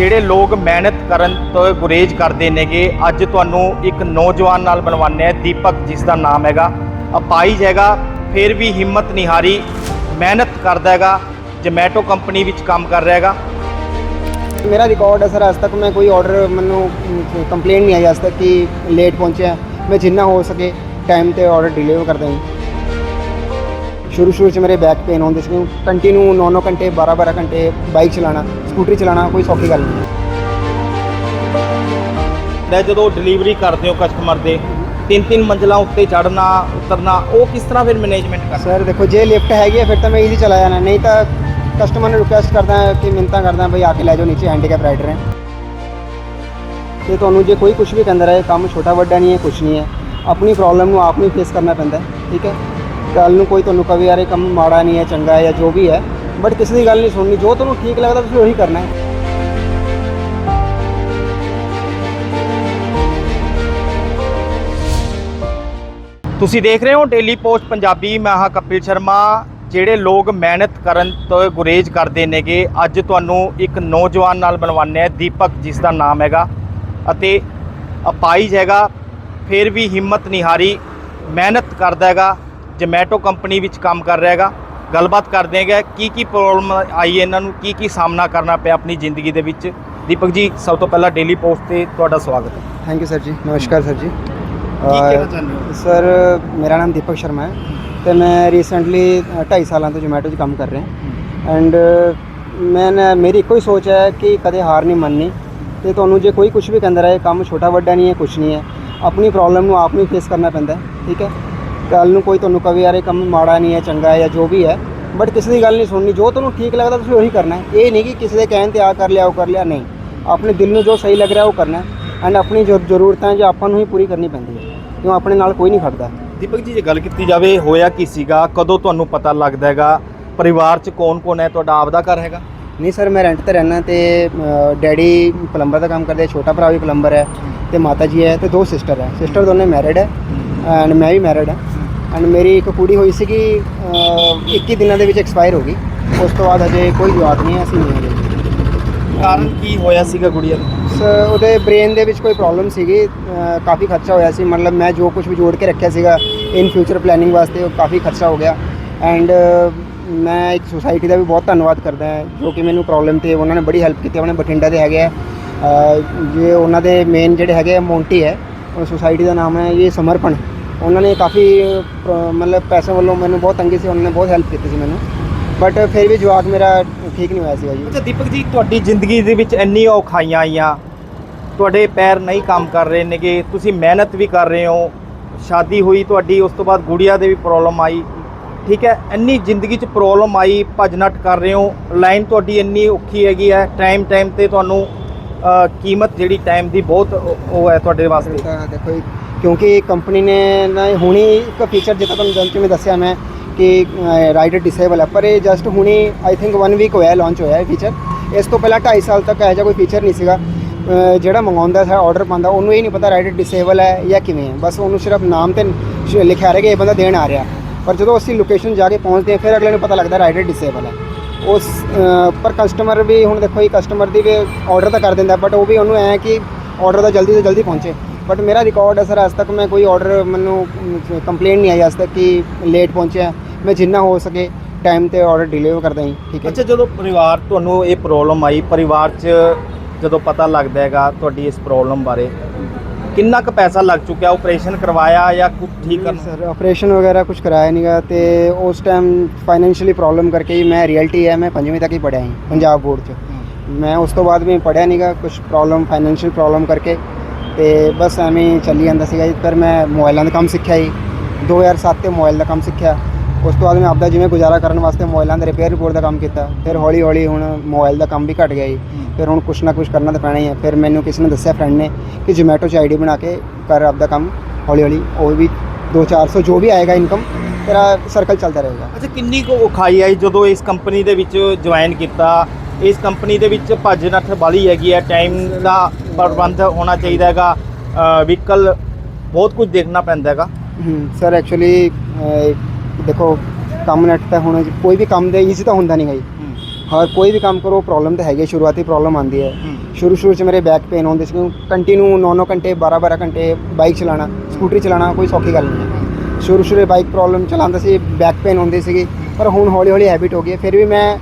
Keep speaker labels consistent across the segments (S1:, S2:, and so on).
S1: ਜਿਹੜੇ ਲੋਕ ਮਿਹਨਤ ਕਰਨ ਤੋਂ ਗੁਰੇਜ ਕਰਦੇ ਨੇਗੇ, ਅੱਜ ਤੁਹਾਨੂੰ ਇੱਕ ਨੌਜਵਾਨ ਨਾਲ ਬਣਵਾਉਂਦੇ ਆ ਦੀਪਕ, ਜਿਸ ਦਾ ਨਾਮ ਹੈਗਾ ਅਪਾਈਜ ਹੈਗਾ, ਫਿਰ ਵੀ ਹਿੰਮਤ ਨਹੀਂ ਹਾਰੀ, ਮਿਹਨਤ ਕਰਦਾ ਹੈਗਾ ਜਮੈਟੋ ਕੰਪਨੀ ਵਿੱਚ ਕੰਮ ਕਰ ਰਿਹਾ ਹੈਗਾ।
S2: ਮੇਰਾ ਰਿਕਾਰਡ ਹੈ ਸਰ, ਅਜ ਤੱਕ ਮੈਂ ਕੋਈ ਆਰਡਰ ਮੈਨੂੰ ਕੰਪਲੇਂਟ ਨਹੀਂ ਆਈ, ਅਜ ਤੱਕ ਕਿ ਲੇਟ ਪਹੁੰਚਿਆ, ਮੈਂ ਜਿੰਨਾ ਹੋ ਸਕੇ ਟਾਈਮ ਤੇ ਆਰਡਰ ਡਿਲੀਵਰ ਕਰ ਹਾਂ ਸ਼ੁਰੂ ਸ਼ੁਰੂ ਚ ਮੇਰੇ ਬੈਕ ਪੇਨ ਹੁੰਦੇ ਸੀ ਕੰਟੀਨਿਊ 9-9 ਘੰਟੇ 12-12 ਘੰਟੇ ਬਾਈਕ ਚਲਾਣਾ ਸਕੂਟਰੀ ਚਲਾਣਾ ਕੋਈ ਸੌਖੀ ਗੱਲ ਨਹੀਂ।
S1: ਲੈ ਜਦੋਂ ਡਿਲੀਵਰੀ ਕਰਦੇ ਹੋ ਕਸਟਮਰ ਦੇ ਤਿੰਨ ਤਿੰਨ ਮੰਜ਼ਲਾਂ ਉੱਤੇ ਚੜਨਾ ਉਤਰਨਾ ਉਹ ਕਿਸ ਤਰ੍ਹਾਂ ਫਿਰ ਮੈਨੇਜਮੈਂਟ ਕਰਦਾ
S2: ਸਰ ਦੇਖੋ ਜੇ ਲਿਫਟ ਹੈਗੀ ਹੈ ਫਿਰ ਤਾਂ ਮੈਂ ਈਜ਼ੀ ਚਲਾ ਜਾਣਾ। ਨਹੀਂ ਤਾਂ ਕਸਟਮਰ ਨੂੰ ਰਿਕੁਐਸਟ ਕਰਦਾ ਹਾਂ ਕਿ ਮਿੰਤਾ ਕਰਦਾ ਬਈ ਆ ਕੇ ਲੈ ਜਾਓ ਨੀਚੇ ਹੈਂਡੀਕੈਪ ਰਾਈਡਰ ਹੈ। ਤੇ ਤੁਹਾਨੂੰ ਜੇ ਕੋਈ ਕੁਝ ਵੀ ਕਹਿੰਦਾ ਰਹੇ ਕੰਮ ਛੋਟਾ ਵੱਡਾ ਨਹੀਂ ਹੈ ਕੁਝ ਨਹੀਂ ਹੈ ਆਪਣੀ ਪ੍ਰੋਬਲਮ ਨੂੰ ਆਪ ਨੂੰ ਫੇਸ ਕਰਨਾ ਪੈਂਦਾ ਹੈ, ਠੀਕ ਹੈ? ਕੱਲ ਨੂੰ ਕੋਈ ਤੁਹਾਨੂੰ ਕਵੇ ਯਾਰ ਇਹ ਕੰਮ ਮਾੜਾ ਨਹੀਂ ਹੈ ਚੰਗਾ ਹੈ ਜਾਂ ਜੋ ਵੀ ਹੈ ਬਟ ਕਿਸੇ ਦੀ ਗੱਲ ਨਹੀਂ ਸੁਣਨੀ। ਜੋ ਤੁਹਾਨੂੰ ਠੀਕ ਲੱਗਦਾ, ਤੁਸੀਂ ਉਹੀ ਕਰਨਾ ਹੈ।
S1: ਤੁਸੀਂ ਦੇਖ ਰਹੇ ਹੋ ਡੇਲੀ ਪੋਸਟ ਪੰਜਾਬੀ। ਮੈਂ ਹਾਂ ਕਪਿਲ ਸ਼ਰਮਾ। ਜਿਹੜੇ ਲੋਕ ਮਿਹਨਤ ਕਰਨ ਤੋਂ ਗੁਰੇਜ਼ ਕਰਦੇ ਨੇਗੇ, ਅੱਜ ਤੁਹਾਨੂੰ ਇੱਕ ਨੌਜਵਾਨ ਨਾਲ ਬਣਵਾਉਂਦੇ ਆ ਦੀਪਕ, ਜਿਸ ਦਾ ਨਾਮ ਹੈਗਾ। ਅਤੇ ਅਪਾਈਜ ਹੈਗਾ ਫਿਰ ਵੀ ਹਿੰਮਤ ਨਹੀਂ ਹਾਰੀ। ਮਿਹਨਤ ਕਰਦਾ ਹੈਗਾ, ਜਮੈਟੋ ਕੰਪਨੀ ਵਿੱਚ ਕੰਮ ਕਰ ਰਿਹਾ ਹੈਗਾ। ਗੱਲਬਾਤ ਕਰਦੇ ਹੈਗੇ ਕੀ ਕੀ ਪ੍ਰੋਬਲਮ ਆਈ ਹੈ ਇਹਨਾਂ ਨੂੰ ਕੀ ਕੀ ਸਾਹਮਣਾ ਕਰਨਾ ਪਿਆ ਆਪਣੀ ਜ਼ਿੰਦਗੀ ਦੇ ਵਿੱਚ। ਦੀਪਕ ਜੀ ਸਭ ਤੋਂ ਪਹਿਲਾਂ ਡੇਲੀ ਪੋਸਟ ਤੇ ਤੁਹਾਡਾ ਸਵਾਗਤ ਹੈ।
S2: ਥੈਂਕ ਯੂ ਸਰ ਜੀ। ਨਮਸਕਾਰ ਸਰ ਜੀ।
S1: ਹੋ?
S2: ਸਰ ਮੇਰਾ ਨਾਮ ਦੀਪਕ ਸ਼ਰਮਾ ਹੈ ਤੇ ਮੈਂ ਰੀਸੈਂਟਲੀ 2.5 ਸਾਲਾਂ ਤੋਂ ਜੋਮੈਟੋ 'ਚ ਕੰਮ ਕਰ ਰਿਹਾ। ਐਂਡ ਮੈਂ ਨਾ- ਮੇਰੀ ਇੱਕੋ ਹੀ ਸੋਚ ਹੈ ਕਿ ਕਦੇ ਹਾਰ ਨਹੀਂ ਮੰਨਣੀ। ਤੇ ਤੁਹਾਨੂੰ ਜੇ ਕੋਈ ਕੁਝ ਵੀ ਕਹਿੰਦਾ ਰਹੇ ਕੰਮ ਛੋਟਾ ਵੱਡਾ ਨਹੀਂ ਹੈ ਕੁਝ ਨਹੀਂ ਹੈ ਆਪਣੀ ਪ੍ਰੋਬਲਮ ਨੂੰ ਆਪ ਨੂੰ ਫੇਸ ਕਰਨਾ ਪੈਂਦਾ ਹੈ ਠੀਕ ਹੈ? ਕੱਲ ਨੂੰ ਕੋਈ ਤੁਹਾਨੂੰ ਕਵੇ ਯਾਰ ਇਹ ਕੰਮ ਮਾੜਾ ਨਹੀਂ ਹੈ ਚੰਗਾ ਹੈ ਜਾਂ ਜੋ ਵੀ ਹੈ ਬਟ ਕਿਸੇ ਦੀ ਗੱਲ ਨਹੀਂ ਸੁਣਨੀ। ਜੋ ਤੁਹਾਨੂੰ ਠੀਕ ਲੱਗਦਾ ਤੁਸੀਂ ਉਹੀ ਕਰਨਾ ਹੈ। ਇਹ ਨਹੀਂ ਕਿ ਕਿਸੇ ਦੇ ਕਹਿਣ ਤੇ ਆ ਕਰ ਲਿਆ ਉਹ ਕਰ ਲਿਆ ਨਹੀਂ। ਆਪਣੇ ਦਿਲ ਨੂੰ ਜੋ ਸਹੀ ਲੱਗ ਰਿਹਾ ਉਹ ਕਰਨਾ ਐਂਡ ਆਪਣੀ ਜੋ ਜ਼ਰੂਰਤਾਂ ਜੋ ਆਪਾਂ ਨੂੰ ਹੀ ਪੂਰੀ ਕਰਨੀ ਪੈਂਦੀ ਹੈ। ਕਿਉਂ? ਆਪਣੇ ਨਾਲ ਕੋਈ ਨਹੀਂ ਖੜਦਾ।
S1: ਦੀਪਕ ਜੀ ਜੇ ਗੱਲ ਕੀਤੀ ਜਾਵੇ ਹੋਇਆ ਕੀ ਸੀਗਾ? ਕਦੋਂ ਤੁਹਾਨੂੰ ਪਤਾ ਲੱਗਦਾ ਹੈਗਾ? ਪਰਿਵਾਰ 'ਚ ਕੌਣ-ਕੌਣ ਹੈ? ਤੁਹਾਡਾ ਆਪਦਾ ਘਰ ਹੈਗਾ?
S2: ਨਹੀਂ ਸਰ ਮੈਂ ਰੈਂਟ ਤੇ ਰਹਿਣਾ ਤੇ ਡੈਡੀ ਪਲੰਬਰ ਦਾ ਕੰਮ ਕਰਦੇ ਛੋਟਾ ਭਰਾ ਵੀ ਪਲੰਬਰ ਹੈ ਤੇ ਮਾਤਾ ਜੀ ਹੈ ਤੇ ਦੋ ਸਿਸਟਰ ਹੈ। ਸਿਸਟਰ ਦੋਨੇ ਮੈਰਿਡ ਹੈ। ਐਂਡ ਮੈਂ ਵੀ ਮੈਰਿਡ ਹਾਂ। ਐਂਡ ਮੇਰੀ ਇੱਕ ਕੁੜੀ ਹੋਈ ਸੀਗੀ ਅ, 21 ਦਿਨਾਂ ਦੇ ਵਿੱਚ ਐਕਸਪਾਇਰ ਹੋ ਗਈ। ਉਸ ਤੋਂ ਬਾਅਦ ਹਜੇ ਕੋਈ ਜਵਾਬ ਨਹੀਂ ਹੈ ਅਸੀਂ ਨਹੀਂ ਹਜੇ
S1: ਕਾਰਨ ਕੀ ਹੋਇਆ ਸੀਗਾ ਗੁੜੀਆ ਨੂੰ?
S2: ਸ- ਉਹਦੇ ਬ੍ਰੇਨ ਦੇ ਵਿੱਚ ਕੋਈ ਪ੍ਰੋਬਲਮ ਸੀਗੀ। ਕਾਫੀ ਖਰਚਾ ਹੋਇਆ ਸੀ। ਮਤਲਬ ਮੈਂ ਜੋ ਕੁਝ ਵੀ ਜੋੜ ਕੇ ਰੱਖਿਆ ਸੀਗਾ ਇਨ ਫਿਊਚਰ ਪਲੈਨਿੰਗ ਵਾਸਤੇ ਉਹ ਕਾਫੀ ਖਰਚਾ ਹੋ ਗਿਆ। ਐਂਡ ਮੈਂ ਇੱਕ ਸੁਸਾਇਟੀ ਦਾ ਵੀ ਬਹੁਤ ਧੰਨਵਾਦ ਕਰਦਾ ਹਾਂ ਜੋ ਕਿ ਮੈਨੂੰ ਪ੍ਰੋਬਲਮ ਤੇ ਉਹਨਾਂ ਨੇ ਬੜੀ ਹੈਲਪ ਕੀਤੀ। ਆਪਣੇ ਬਠਿੰਡਾ ਦੇ ਹੈਗੇ ਆ। ਜੇ ਉਹਨਾਂ ਦੇ ਮੇਨ ਜਿਹੜੇ ਹੈਗੇ ਆ ਮੌਂਟੀ ਹੈ ਸੁਸਾਇਟੀ ਦਾ ਨਾਮ ਹੈ ਇਹ ਸਮਰਪਣ। ਉਹਨਾਂ ਨੇ ਕਾਫੀ ਅ, ਮਤਲਬ ਪੈਸੇ ਵੱਲੋਂ ਮੈਨੂੰ ਬਹੁਤ ਤੰਗੀ ਸੀ ਉਹਨਾਂ ਨੇ ਬਹੁਤ ਹੈਲਪ ਕੀਤੀ ਸੀ ਮੈਨੂੰ। ਬਟ ਫਿਰ ਵੀ ਜਵਾਬ ਮੇਰਾ ਠੀਕ ਨਹੀਂ ਹੋਇਆ ਸੀਗਾ ਜੀ।
S1: ਅੱਛਾ ਦੀਪਕ ਜੀ ਤੁਹਾਡੀ ਜ਼ਿੰਦਗੀ ਦੇ ਵਿੱਚ ਇੰਨੀ ਔਖਾਈਆਂ ਆਈਆਂ। ਤੁਹਾਡੇ ਪੈਰ ਨਹੀਂ ਕੰਮ ਕਰ ਰਹੇ ਨੇਗੇ ਤੁਸੀਂ ਮਿਹਨਤ ਵੀ ਕਰ ਰਹੇ ਹੋ। ਸ਼ਾਦੀ ਹੋਈ ਤੁਹਾਡੀ ਉਸ ਤੋਂ ਬਾਅਦ ਗੁੜੀਆ ਦੇ ਵੀ ਪ੍ਰੋਬਲਮ ਆਈ। ਠੀਕ ਹੈ ਇੰਨੀ ਜ਼ਿੰਦਗੀ 'ਚ ਪ੍ਰੋਬਲਮ ਆਈ ਭੱਜ ਨੱਠ ਕਰ ਰਹੇ ਹੋ। ਲਾਈਨ ਤੁਹਾਡੀ ਇੰਨੀ ਔਖੀ ਹੈਗੀ ਹੈ ਟਾਈਮ ਟਾਈਮ ਤੇ ਤੁਹਾਨੂੰ ਕੀਮਤ ਜਿਹੜੀ ਟਾਈਮ ਦੀ ਬਹੁਤ ਉਹ- ਹੈ ਤੁਹਾਡੇ ਵਾਸਤੇ?
S2: ਤਾਂ ਦੇਖੋ ਜੀ, ਕਿਉਂਕਿ ਕੰਪਨੀ ਨੇ ਨਾ ਹੁਣੀ ਇੱਕ ਫੀਚਰ ਜਿੱਦਾਂ ਤੁਹਾਨੂੰ ਜੰਚ ਵਿੱਚ ਦੱਸਿਆ ਮੈਂ ਕਿ ਰਾਈਡਰ ਡਿਸੇਬਲ ਹੈ ਪਰ ਇਹ ਜਸਟ ਹੁਣੀ ਆਈ ਥਿੰਕ 1 ਵੀਕ ਹੋਇਆ ਲਾਂਚ ਹੋਇਆ ਇਹ ਫੀਚਰ ਇਸ ਤੋਂ ਪਹਿਲਾਂ 2.5 ਸਾਲ ਤੱਕ ਇਹੋ ਜਿਹਾ ਕੋਈ ਫੀਚਰ ਨਹੀਂ ਸੀਗਾ। ਅਹ ਜਿਹੜਾ ਮੰਗਾਉਂਦਾ ਸੀ ਆਰਡਰ ਪਾਉਂਦਾ ਉਹਨੂੰ ਇਹ ਨਹੀਂ ਪਤਾ ਰਾਈਡਰ ਡਿਸੇਬਲ ਹੈ ਜਾਂ ਕਿਵੇਂ ਹੈ। ਬਸ ਉਹਨੂੰ ਸਿਰਫ ਨਾਮ ਤੇ ਸ਼- ਲਿਖਿਆ ਰਿਹਾ ਕਿ ਇਹ ਬੰਦਾ ਦੇਣ ਆ ਰਿਹਾ। ਪਰ ਜਦੋਂ ਅਸੀਂ ਲੋਕੇਸ਼ਨ ਜਾ ਕੇ ਪਹੁੰਚਦੇ ਹਾਂ ਫਿਰ ਅਗਲੇ ਨੂੰ ਪਤਾ ਲੱਗਦਾ ਰਾਈਡਰ ਡਿਸੇਬਲ ਹੈ। ਉਸ ਪਰ ਕਸਟਮਰ ਵੀ ਹੁਣ ਦੇਖੋ ਜੀ ਕਸਟਮਰ ਦੀ ਵੀ ਆਰਡਰ ਤਾਂ ਕਰ ਦਿੰਦਾ ਬਟ ਉਹ ਵੀ ਉਹਨੂੰ ਐ ਕਿ ਆਰਡਰ ਦਾ ਜਲਦੀ ਤੋਂ ਜਲਦੀ ਪਹੁੰਚੇ। ਬਟ ਮੇਰਾ ਰਿਕਾਰਡ ਹੈ ਸਰ, ਅੱਜ ਤੱਕ ਮੈਂ ਕੋਈ ਆਰਡਰ ਮੈਨੂੰ ਕੰਪਲੇਂਟ ਨਹੀਂ ਆਈ, ਅੱਜ ਤੱਕ ਕਿ ਲੇਟ ਪਹੁੰਚਿਆ। ਮੈਂ ਜਿੰਨਾ ਹੋ ਸਕੇ ਟਾਈਮ ਤੇ ਆਰਡਰ ਡਿਲੀਵਰ ਕਰਦਾ ਹਾਂ ਠੀਕ ਹੈ
S1: ਅੱਛਾ, ਜਦੋਂ ਪਰਿਵਾਰ ਤੁਹਾਨੂੰ ਇਹ ਪ੍ਰੋਬਲਮ ਆਈ, ਪਰਿਵਾਰ 'ਚ ਜਦੋਂ ਪਤਾ ਲੱਗਦਾ ਹੈਗਾ ਤੁਹਾਡੀ ਇਸ ਪ੍ਰੋਬਲਮ ਬਾਰੇ ਕਿੰਨਾ ਕੁ ਪੈਸਾ ਲੱਗ ਚੁੱਕਿਆ ਆਪਰੇਸ਼ਨ ਕਰਵਾਇਆ ਜਾਂ ਕੁਝ ਠੀਕ ਕਰਨ
S2: ਸਰ ਆਪਰੇਸ਼ਨ ਵਗੈਰਾ ਕੁਝ ਕਰਾਇਆ ਨਹੀਂਗਾ ਤੇ ਉਸ ਟਾਈਮ ਫਾਈਨੈਂਸ਼ੀਅਲੀ ਪ੍ਰੋਬਲਮ ਕਰਕੇ ਹੀ ਮੈਂ ਰਿਐਲਿਟੀ ਹੈ ਮੈਂ ਪੰਜਵੀਂ ਤੱਕ ਹੀ ਪੜਿਆ ਹਾਂ ਪੰਜਾਬ ਬੋਰਡ 'ਚ ਮੈਂ ਉਸ ਤੋਂ ਬਾਅਦ ਵੀ ਪੜਿਆ ਨਹੀਂਗਾ ਕੁਝ ਪ੍ਰੋਬਲਮ ਫਾਈਨੈਂਸ਼ੀਅਲ ਪ੍ਰੋਬਲਮ ਕਰਕੇ ਤੇ ਬਸ ਐਵੇਂ ਹੀ ਚੱਲੀ ਜਾਂਦਾ ਸੀਗਾ ਜੀ ਪਰ ਮੈਂ ਮੋਬਾਈਲਾਂ ਦਾ ਕੰਮ ਸਿੱਖਿਆ ਜੀ 2007 ਤੇ ਮੋਬਾਈਲ ਦਾ ਕੰਮ ਸਿੱਖਿਆ ਉਸ ਤੋਂ ਬਾਅਦ ਮੈਂ ਆਪਦਾ ਜਿਵੇਂ ਗੁਜ਼ਾਰਾ ਕਰਨ ਵਾਸਤੇ ਮੋਬਾਈਲਾਂ ਦੇ ਰਿਪੇਅਰ ਰਿਪੋਰਟ ਦਾ ਕੰਮ ਕੀਤਾ ਫਿਰ ਹੌਲੀ ਹੌਲੀ ਹੁਣ ਮੋਬਾਈਲ ਦਾ ਕੰਮ ਵੀ ਘਟ ਗਿਆ ਜੀ। ਫਿਰ ਹੁਣ ਕੁਛ ਨਾ ਕੁਛ ਕਰਨਾ ਤਾਂ ਪੈਣਾ ਹੀ ਹੈ ਫਿਰ ਮੈਨੂੰ ਕਿਸੇ ਨੇ ਦੱਸਿਆ ਫਰੈਂਡ ਨੇ ਕਿ ਜੋਮੈਟੋ 'ਚ ਆਈਡੀ ਬਣਾ ਕੇ ਕਰ ਆਪਦਾ ਕੰਮ ਹੌਲੀ ਹੌਲੀ ਉਹ ਵੀ 2-400 ਜੋ ਵੀ ਆਏਗਾ ਇਨਕਮ ਤੇਰਾ ਸਰਕਲ ਚੱਲਦਾ ਰਹੇਗਾ।
S1: ਅੱਛਾ ਕਿੰਨੀ ਕੁ ਔਖਾਈ ਆਈ ਜਦੋਂ ਇਸ ਕੰਪਨੀ ਦੇ ਵਿੱਚ ਜੁਆਇਨ ਕੀਤਾ? ਇਸ ਕੰਪਨੀ ਦੇ ਵਿੱਚ ਭੱਜ ਨੱਠ ਵਾਲੀ ਹੈਗੀ ਹੈ ਟਾਈਮ ਦਾ ਪ੍ਰਬੰਧ ਹੋਣਾ ਚਾਹੀਦਾ ਹੈਗਾ। ਵਹੀਕਲ ਬਹੁਤ ਕੁਝ ਦੇਖਣਾ ਪੈਂਦਾ ਹੈਗਾ।
S2: ਸਰ ਐਕਚੁਅਲੀ ਦੇਖੋ ਕੰਮ ਨੈਟ ਤਾਂ ਹੁਣ ਕੋਈ ਵੀ ਕੰਮ ਦੇ ਈਜ਼ੀ ਤਾਂ ਹੁੰਦਾ ਨਹੀਂ ਹੈ। ਜੀ ਹਰ ਕੋਈ ਵੀ ਕੰਮ ਕਰੋ ਪ੍ਰੋਬਲਮ ਤਾਂ ਹੈਗੀ ਸ਼ੁਰੂਆਤੀ ਪ੍ਰੋਬਲਮ ਆਉਂਦੀ ਹੈ। ਸ਼ੁਰੂ ਸ਼ੁਰੂ 'ਚ ਮੇਰੇ ਬੈਕ ਪੇਨ ਹੁੰਦੇ ਸੀ ਕੰਟੀਨਿਊ 9-9 ਘੰਟੇ 12-12 ਘੰਟੇ ਬਾਈਕ ਚਲਾਉਣਾ ਸਕੂਟਰੀ ਚਲਾਉਣਾ ਕੋਈ ਸੌਖੀ ਗੱਲ ਨਹੀਂ ਹੈ। ਸ਼ੁਰੂ ਸ਼ੁਰੂ ਬਾਈਕ ਪ੍ਰੋਬਲਮ ਚਲਾਉਂਦਾ ਸੀ ਬੈਕ ਪੇਨ ਹੁੰਦੀ ਸੀਗੀ ਪਰ ਹੁਣ ਹੌਲੀ ਹੌਲੀ ਹੈਬਿਟ ਹੋ ਗਈ ਹੈ। ਫਿਰ ਵੀ ਮੈਂ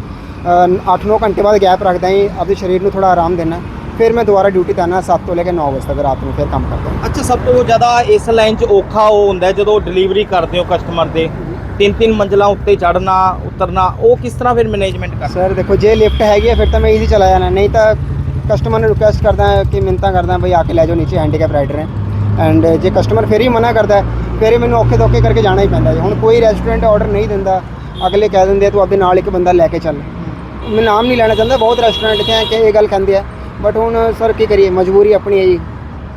S2: 8-9 ਘੰਟੇ ਬਾਅਦ ਗੈਪ ਰੱਖਦਾ ਹੀ ਆਪਣੇ ਸਰੀਰ ਨੂੰ ਥੋੜਾ ਆਰਾਮ ਦੇਣਾ ਫਿਰ ਮੈਂ ਦੁਬਾਰਾ ਡਿਊਟੀ ਆਉਣਾ 7 ਤੋਂ ਲੈ ਕੇ 9 ਵਜੇ ਤੱਕ ਰਾਤ ਨੂੰ ਫਿਰ ਕੰਮ ਕਰਦਾ।
S1: ਅੱਛਾ ਸਭ ਤੋਂ ਜ਼ਿਆਦਾ ਇਸ ਲਾਈਨ 'ਚ ਔਖਾ ਉਹ ਹੁੰਦਾ ਜਦੋਂ ਡਿਲੀਵਰੀ ਕਰਦੇ ਹੋ ਕਸਟਮਰ ਦੇ? ਤਿੰਨ ਤਿੰਨ ਮੰਜ਼ਲਾਂ ਉੱਤੇ ਚੜਨਾ ਉਤਰਨਾ ਉਹ ਕਿਸ ਤਰ੍ਹਾਂ ਫਿਰ ਮੈਨੇਜਮੈਂਟ ਕਰ
S2: ਸਰ ਦੇਖੋ ਜੇ ਲਿਫਟ ਹੈਗੀ ਹੈ ਫਿਰ ਤਾਂ ਮੈਂ ਈਜ਼ੀ ਚਲਾ ਜਾਣਾ। ਨਹੀਂ ਤਾਂ ਕਸਟਮਰ ਨੂੰ ਰਿਕੁਐਸਟ ਕਰਦਾ ਕਿ ਮਿੰਤਾ ਕਰਦਾ ਹਾਂ ਆ ਕੇ ਲੈ ਜਾਓ ਨੀਚੇ ਹੈਂਡੀਕੈਪ ਰਾਈਡਰ ਹੈ। ਐਂਡ ਜੇ ਕਸਟਮਰ ਫਿਰ ਹੀ ਮਨਾ ਕਰਦਾ ਫਿਰ ਮੈਨੂੰ ਔਖੇ ਧੋਖੇ ਕਰਕੇ ਜਾਣਾ ਹੀ ਪੈਂਦਾ ਹੈ। ਹੁਣ ਕੋਈ ਰੈਸਟੋਰੈਂਟ ਆਰਡਰ ਨਹੀਂ ਦਿੰਦਾ ਅਗਲੇ ਕਹਿ ਦਿੰਦੇ ਆ, ਤੂੰ ਆਪਣੇ ਨਾਲ ਇੱਕ ਬੰਦਾ ਲੈ ਕੇ ਚੱਲ। ਮੈਂ ਨਾਮ ਨਹੀਂ ਲੈਣਾ ਚਾਹੁੰਦਾ ਬਹੁਤ ਰੈਸਟੋਰੈਂਟ ਤੇ ਹੈ ਕਿ ਇਹ ਗੱਲ ਕਹਿੰਦੇ ਆ। ਬਟ ਹੁਣ ਸਰ ਕੀ ਕਰੀਏ? ਮਜਬੂਰੀ ਆਪਣੀ ਹੈ ਜੀ।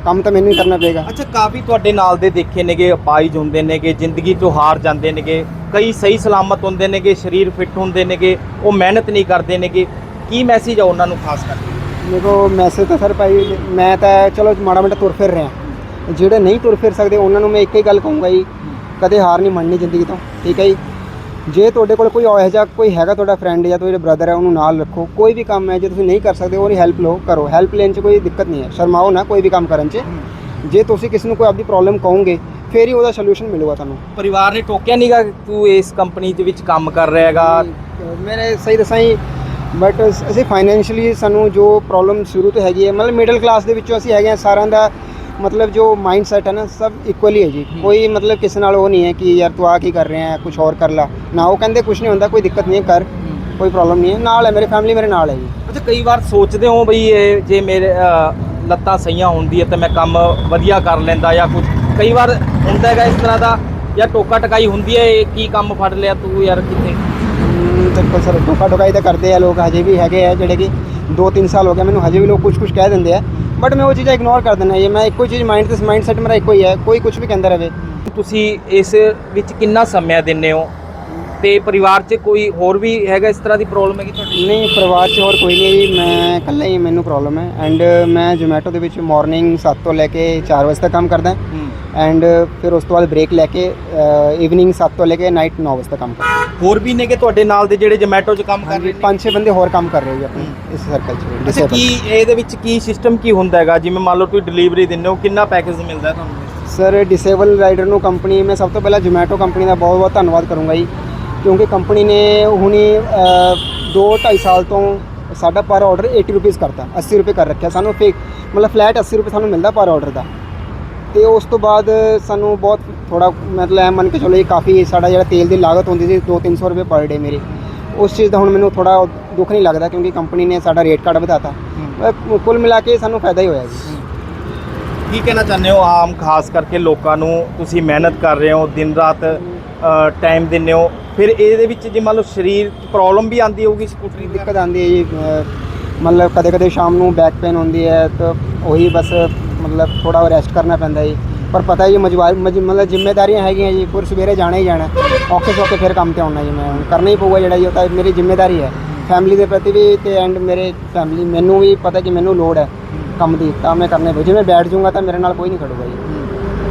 S2: ਕੰਮ ਤਾਂ ਮੈਨੂੰ ਹੀ ਕਰਨਾ ਪਏਗਾ।
S1: ਅੱਛਾ ਕਾਫੀ ਤੁਹਾਡੇ ਨਾਲ ਦੇ ਦੇਖੇ ਨੇਗੇ ਅਪਾਈਜ ਹੁੰਦੇ ਨੇਗੇ ਜ਼ਿੰਦਗੀ ਤੋਂ ਹਾਰ ਜਾਂਦੇ ਨੇਗੇ ਕਈ ਸਹੀ ਸਲਾਮਤ ਹੁੰਦੇ ਨੇਗੇ ਸਰੀਰ ਫਿੱਟ ਹੁੰਦੇ ਨੇਗੇ ਉਹ ਮਿਹਨਤ ਨਹੀਂ ਕਰਦੇ ਨੇਗੇ। ਕੀ ਮੈਸੇਜ ਆ ਉਹਨਾਂ ਨੂੰ ਖਾਸ ਕਰਕੇ?
S2: ਦੇਖੋ ਮੈਸੇਜ ਤਾਂ ਸਰ ਭਾਈ ਮੈਂ ਤਾਂ ਚਲੋ ਮਾੜਾ ਮੋਟਾ ਤੁਰ ਫਿਰ ਰਿਹਾ। ਜਿਹੜੇ ਨਹੀਂ ਤੁਰ ਫਿਰ ਸਕਦੇ ਉਹਨਾਂ ਨੂੰ ਮੈਂ ਇੱਕ ਹੀ ਗੱਲ ਕਹੂੰਗਾ ਜੀ ਕਦੇ ਹਾਰ ਨਹੀਂ ਮੰਨਣੀ ਜ਼ਿੰਦਗੀ ਤੋਂ ਠੀਕ ਹੈ ਜੀ? ਜੇ ਤੁਹਾਡੇ ਕੋਲ ਕੋਈ ਇਹੋ ਜਿਹਾ ਕੋਈ ਹੈਗਾ ਤੁਹਾਡਾ ਫਰੈਂਡ ਜਾਂ ਤੁਹਾਡਾ ਬ੍ਰਦਰ ਹੈ ਉਹਨੂੰ ਨਾਲ ਰੱਖੋ। ਕੋਈ ਵੀ ਕੰਮ ਹੈ ਜੇ ਤੁਸੀਂ ਨਹੀਂ ਕਰ ਸਕਦੇ ਉਹਦੀ ਹੈਲਪ ਲਓ ਕਰੋ। ਹੈਲਪ ਲੈਣ 'ਚ ਕੋਈ ਦਿੱਕਤ ਨਹੀਂ ਹੈ। ਸ਼ਰਮਾਓ ਨਾ ਕੋਈ ਵੀ ਕੰਮ ਕਰਨ 'ਚ। ਜੇ ਤੁਸੀਂ ਕਿਸੇ ਨੂੰ ਕੋਈ ਆਪਦੀ ਪ੍ਰੋਬਲਮ ਕਹੋਗੇ ਫਿਰ ਹੀ ਉਹਦਾ ਸੋਲੂਸ਼ਨ ਮਿਲੂਗਾ ਤੁਹਾਨੂੰ।
S1: ਪਰਿਵਾਰ ਨੇ ਟੋਕਿਆ ਨਹੀਂਗਾ ਤੂੰ ਇਸ ਕੰਪਨੀ ਦੇ ਵਿੱਚ ਕੰਮ ਕਰ ਰਿਹਾ ਹੈਗਾ?
S2: ਮੇਰੇ ਸਹੀ ਦੱਸਾਂ ਜੀ ਬਟ ਅਸੀਂ ਫਾਈਨੈਂਸ਼ੀਅਲੀ ਸਾਨੂੰ ਜੋ ਪ੍ਰੋਬਲਮ ਸ਼ੁਰੂ ਤੋਂ ਹੈਗੀ ਹੈ ਮਤਲਬ ਮਿਡਲ ਕਲਾਸ ਦੇ ਵਿੱਚੋਂ ਅਸੀਂ ਹੈਗੇ ਹਾਂ ਸਾਰਿਆਂ ਦਾ ਮਤਲਬ ਜੋ ਮਾਈਂਡ ਸੈਟ ਹੈ ਨਾ ਸਭ ਇਕੁਅਲੀ ਹੈ ਜੀ। ਕੋਈ ਮਤਲਬ ਕਿਸੇ ਨਾਲ ਉਹ ਨਹੀਂ ਹੈ ਕਿ ਯਾਰ ਤੂੰ ਆ ਕੀ ਕਰ ਰਿਹਾ ਹੈ ਕੁਝ ਹੋਰ ਕਰ ਲਾ। ਨਾ ਉਹ ਕਹਿੰਦੇ ਕੁਝ ਨਹੀਂ ਹੁੰਦਾ ਕੋਈ ਦਿੱਕਤ ਨਹੀਂ ਹੈ ਕਰ। ਕੋਈ ਪ੍ਰੋਬਲਮ ਨਹੀਂ ਹੈ। ਨਾਲ ਹੈ ਮੇਰੀ ਫੈਮਿਲੀ ਮੇਰੇ ਨਾਲ ਹੈ ਜੀ।
S1: ਅੱਛਾ ਕਈ ਵਾਰ ਸੋਚਦੇ ਹੋ ਬਈ ਇਹ ਜੇ ਮੇਰੇ ਅ, ਲੱਤਾਂ ਸਹੀਆਂ ਹੁੰਦੀ ਹੈ ਤਾਂ ਮੈਂ ਕੰਮ ਵਧੀਆ ਕਰ ਲੈਂਦਾ ਜਾਂ ਕੁਝ ਕਈ ਵਾਰ ਹੁੰਦਾ ਹੈਗਾ ਇਸ ਤਰ੍ਹਾਂ ਦਾ ਜਾਂ ਟੋਕਾ ਟਕਾਈ ਹੁੰਦੀ ਹੈ ਇਹ ਕੀ ਕੰਮ ਫੜ ਲਿਆ ਤੂੰ ਯਾਰ ਕਿੱਥੇ
S2: ਦੇਖੋ ਸਰ ਧੋਖਾ ਧੋਖਾਈ ਤਾਂ ਕਰਦੇ ਆ ਲੋਕ ਹਜੇ ਵੀ ਹੈਗੇ ਆ ਜਿਹੜੇ ਕਿ 2-3 ਸਾਲ ਹੋ ਗਏ ਮੈਨੂੰ ਹਜੇ ਵੀ ਲੋਕ ਕੁਝ ਕੁਝ ਕਹਿ ਦਿੰਦੇ ਆ। ਬਟ ਮੈਂ ਉਹ ਚੀਜ਼ਾਂ ਇਗਨੋਰ ਕਰ ਦਿੰਦਾ ਜੀ। ਮੈਂ ਇੱਕੋ ਹੀ ਚੀਜ਼ ਮਾਈਂਡ ਤੇ ਮਾਈਂਡ ਸੈਟ ਮੇਰਾ ਇੱਕੋ ਹੀ ਹੈ। ਕੋਈ ਕੁਝ ਵੀ ਕਹਿੰਦਾ ਰਹੇ।
S1: ਤੁਸੀਂ ਇਸ ਵਿੱਚ ਕਿੰਨਾ ਸਮਾਂ ਦਿੰਦੇ ਹੋ? ਤੇ ਪਰਿਵਾਰ 'ਚ ਕੋਈ ਹੋਰ ਵੀ ਹੈਗਾ ਇਸ ਤਰ੍ਹਾਂ ਦੀ ਪ੍ਰੋਬਲਮ ਹੈਗੀ ਤੁਹਾਡੀ
S2: ਨਹੀਂ ਪਰਿਵਾਰ 'ਚ ਹੋਰ ਕੋਈ ਨਹੀਂ ਜੀ। ਮੈਂ ਇਕੱਲਾ ਹੀ ਮੈਨੂੰ ਪ੍ਰੋਬਲਮ ਹੈ। ਐਂਡ ਮੈਂ ਜ਼ੋਮੈਟੋ ਦੇ ਵਿੱਚ ਮਾਰਨਿੰਗ 7 ਤੋਂ ਲੈ ਕੇ 4 ਵਜੇ ਤੱਕ ਕੰਮ ਕਰਦਾ। ਐਂਡ ਫਿਰ ਉਸ ਤੋਂ ਬਾਅਦ ਬ੍ਰੇਕ ਲੈ ਕੇ ਈਵਨਿੰਗ 7 ਤੋਂ ਲੈ ਕੇ ਨਾਈਟ 9 ਵਜੇ ਤੱਕ ਕੰਮ ਕਰਦਾ।
S1: ਹੋਰ ਵੀ ਨੇਗੇ ਤੁਹਾਡੇ ਨਾਲ ਦੇ ਜਿਹੜੇ ਜੋਮੈਟੋ 'ਚ ਕੰਮ ਕਰ ਰਹੇ ਨੇ?
S2: ਪੰਜ ਛੇ ਬੰਦੇ ਹੋਰ ਕੰਮ ਕਰ ਰਹੇ ਜੀ ਆਪਣੇ ਇਸ ਸਰਕਲ 'ਚ
S1: ਅੱਛਾ। ਕੀ ਇਹਦੇ ਵਿੱਚ ਕੀ ਸਿਸਟਮ ਕੀ ਹੁੰਦਾ ਹੈਗਾ? ਜਿਵੇਂ ਮੰਨ ਲਓ ਤੁਸੀਂ ਡਿਲੀਵਰੀ ਦਿੰਦੇ ਹੋ ਕਿੰਨਾ ਪੈਕੇਜ ਮਿਲਦਾ ਤੁਹਾਨੂੰ?
S2: ਸਰ ਡਿਸੇਬਲ ਰਾਈਡਰ ਨੂੰ ਕੰਪਨੀ ਮੈਂ ਸਭ ਤੋਂ ਪਹਿਲਾਂ ਜ਼ੋਮੈਟੋ ਕੰਪਨੀ ਦਾ ਬਹੁਤ ਬਹੁਤ ਧੰਨਵਾਦ ਕਰੂੰਗਾ ਜੀ। ਕਿਉਂਕਿ ਕੰਪਨੀ ਨੇ ਹੁਣੀ 2 2.5 ਸਾਲ ਤੋਂ ਸਾਡਾ ਪਰ ਆਰਡਰ 80 ਰੁਪਏ ਕਰਤਾ 80 ਰੁਪਏ ਕਰ ਰੱਖਿਆ। ਸਾਨੂੰ ਫੇਕ ਮਤਲਬ ਫਲੈਟ 80 ਰੁਪਏ ਸਾਨੂੰ ਮਿਲਦਾ ਪਰ ਆਰਡਰ ਦਾ। ਤੇ ਉਸ ਤੋਂ ਬਾਅਦ ਸਾਨੂੰ ਬਹੁਤ ਥੋੜਾ ਮਤਲਬ ਐ ਮੰਨ ਕੇ ਚਲੋ ਇਹ ਕਾਫੀ ਸਾਡਾ ਜਿਹੜਾ ਤੇਲ ਦੀ ਲਾਗਤ ਹੁੰਦੀ ਸੀ 2-300 ਰੁਪਏ ਪਰ ਡੇ ਮੇਰੀ। ਉਸ ਚੀਜ਼ ਦਾ ਹੁਣ ਮੈਨੂੰ ਥੋੜਾ ਦੁੱਖ ਨਹੀਂ ਲੱਗਦਾ ਕਿਉਂਕਿ ਕੰਪਨੀ ਨੇ ਸਾਡਾ ਰੇਟ ਕਾਰਡ ਵਧਾਤਾ। ਕੁੱਲ ਮਿਲਾ ਕੇ ਸਾਨੂੰ ਫਾਇਦਾ ਹੀ ਹੋਇਆ ਜੀ।
S1: ਕੀ ਕਹਿਣਾ ਚਾਹੁੰਦੇ ਹੋ ਆਮ ਖਾਸ ਕਰਕੇ ਲੋਕਾਂ ਨੂੰ? ਤੁਸੀਂ ਮਿਹਨਤ ਕਰ ਰਹੇ ਹੋ ਦਿਨ ਰਾਤ ਟਾਈਮ ਦਿੰਦੇ ਹੋ। ਫਿਰ ਇਹਦੇ ਵਿੱਚ ਜੇ ਮੰਨ ਲਓ ਸਰੀਰ ਪ੍ਰੋਬਲਮ ਵੀ ਆਂਦੀ ਹੋਊਗੀ, ਸਕੂਟਰੀ ਦੀ?
S2: ਦਿੱਕਤ ਆਉਂਦੀ ਹੈ ਜੀ, ਅਹ, ਮਤਲਬ ਕਦੇ ਕਦੇ ਸ਼ਾਮ ਨੂੰ ਬੈਕ ਪੇਨ ਹੁੰਦੀ ਹੈ, ਤਾਂ ਉਹੀ ਬਸ ਮਤਲਬ ਥੋੜਾ ਰੈਸਟ ਕਰਨਾ ਪੈਂਦਾ ਜੀ। ਪਰ ਪਤਾ ਹੀ ਹੈ ਮਜਬੂਰ ਮਜ- ਮਤਲਬ ਜ਼ਿੰਮੇਵਾਰੀਆਂ ਹੈਗੀਆਂ ਜੀ, ਫਿਰ ਸਵੇਰੇ ਜਾਣਾ ਹੀ ਜਾਣਾ। ਔਖੇ ਸੌਖੇ ਫਿਰ ਕੰਮ ਤੇ ਆਉਣਾ ਜੀ ਮੈਂ। ਹੁਣ ਕਰਨਾ ਹੀ ਪਊਗਾ ਜਿਹੜਾ ਜੀ, ਉਹ ਤਾਂ ਮੇਰੀ ਜ਼ਿੰਮੇਵਾਰੀ ਹੈ। ਫੈਮਿਲੀ ਦੇ ਪ੍ਰਤੀ ਵੀ ਤੇ ਐਂਡ ਮੇਰੇ ਫੈਮਿਲੀ ਮੈਨੂੰ ਵੀ ਪਤਾ ਕਿ ਮੈਨੂੰ ਲੋੜ ਹੈ ਕੰਮ ਦੀ, ਤਾਂ ਮੈਂ ਕਰਨੇ ਪਊ। ਜੇ ਮੈਂ ਬੈਠ ਜਾਊਂਗਾ ਤਾਂ ਮੇਰੇ ਨਾਲ ਕੋਈ ਨਹੀਂ ਖੜੂਗਾ ਜੀ।